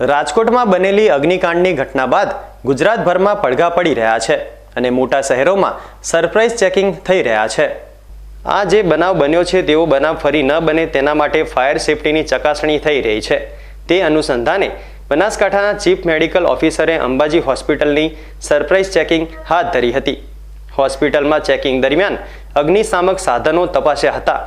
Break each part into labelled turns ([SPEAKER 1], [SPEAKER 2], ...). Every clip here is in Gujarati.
[SPEAKER 1] રાજકોટમાં બનેલી અગ્નિકાંડની ઘટના બાદ ગુજરાતભરમાં પડઘા પડી રહ્યા છે અને મોટા શહેરોમાં સરપ્રાઇઝ ચેકિંગ થઈ રહ્યા છે. આ જે બનાવ બન્યો છે, તેવો બનાવ ફરી ન બને તેના માટે ફાયર સેફટીની ચકાસણી થઈ રહી છે. તે અનુસંધાને બનાસકાંઠાના ચીફ મેડિકલ ઓફિસરે અંબાજી હોસ્પિટલની સરપ્રાઇઝ ચેકિંગ હાથ ધરી હતી. હોસ્પિટલમાં ચેકિંગ દરમિયાન અગ્નિશામક સાધનો તપાસ્યા હતા.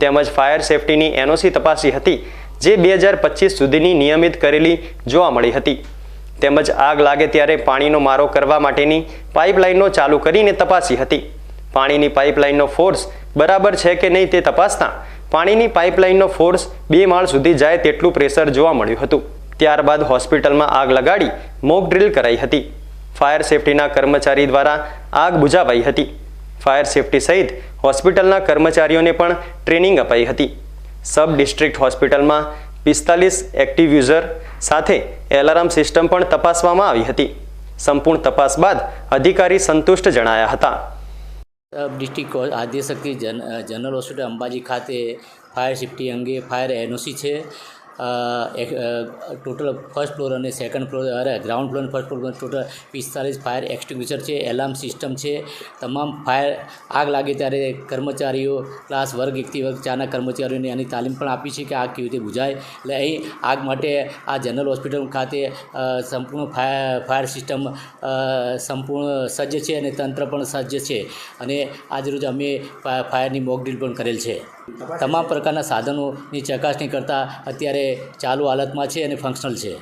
[SPEAKER 1] તેમજ ફાયર સેફટીની એનઓસી તપાસી હતી. જે બે હજાર પચીસ સુધીની નિયમિત કરેલી જોવા મળી હતી. તેમજ આગ લાગે ત્યારે પાણીનો મારો કરવા માટેની પાઇપલાઇનો ચાલુ કરીને તપાસી હતી. પાણીની પાઇપલાઇનનો ફોર્સ બરાબર છે કે નહીં તે તપાસતા પાણીની પાઇપલાઇનનો ફોર્સ બે માળ સુધી જાય તેટલું પ્રેશર જોવા મળ્યું હતું. ત્યારબાદ હોસ્પિટલમાં આગ લગાડી મોક ડ્રીલ કરાઈ હતી. ફાયર સેફટીના કર્મચારી દ્વારા આગ બુઝાવાઈ હતી. ફાયર સેફટી સહિત હોસ્પિટલના કર્મચારીઓને પણ ટ્રેનિંગ અપાઈ હતી. સબ ડિસ્ટ્રિક્ટ હોસ્પિટલમાં પિસ્તાલીસ એક્ટિવ યુઝર સાથે એલાર્મ સિસ્ટમ પણ તપાસવામાં આવી હતી. સંપૂર્ણ તપાસ બાદ અધિકારી સંતુષ્ટ જણાયા હતા.
[SPEAKER 2] સબ ડિસ્ટ્રિક્ટ આદ્યશક્તિ જન, જનરલ હોસ્પિટલ અંબાજી ખાતે ફાયર સેફ્ટી અંગે ફાયર એનઓસી છે. ટોટલ ફર્સ્ટ ફ્લોર અને સેકન્ડ ફ્લોર અરે ગ્રાઉન્ડ ફ્લોર અને ફર્સ્ટ ફ્લોર ટોટલ પિસ્તાલીસ ફાયર એક્સટિંગ્વિશર છે એલાર્મ સિસ્ટમ છે. તમામ ફાયર આગ લાગે ત્યારે કર્મચારીઓ ક્લાસ વર્ગ એકથી વર્ગ ચારના કર્મચારીઓને આની તાલીમ પણ આપી છે કે આગ કેવી રીતે બુઝાય એટલે અહીં આગ માટે આ જનરલ હોસ્પિટલ ખાતે સંપૂર્ણ ફાયર ફાયર સિસ્ટમ સંપૂર્ણ સજ્જ છે અને તંત્ર પણ સજ્જ છે. અને આજરોજ અમે ફાયરની મોક ડ્રીલ પણ કરેલ છે. તમામ પ્રકારના સાધનોની ચકાસણી કરતાં અત્યારે ચાલુ હાલતમાં છે અને ફંક્શનલ છે.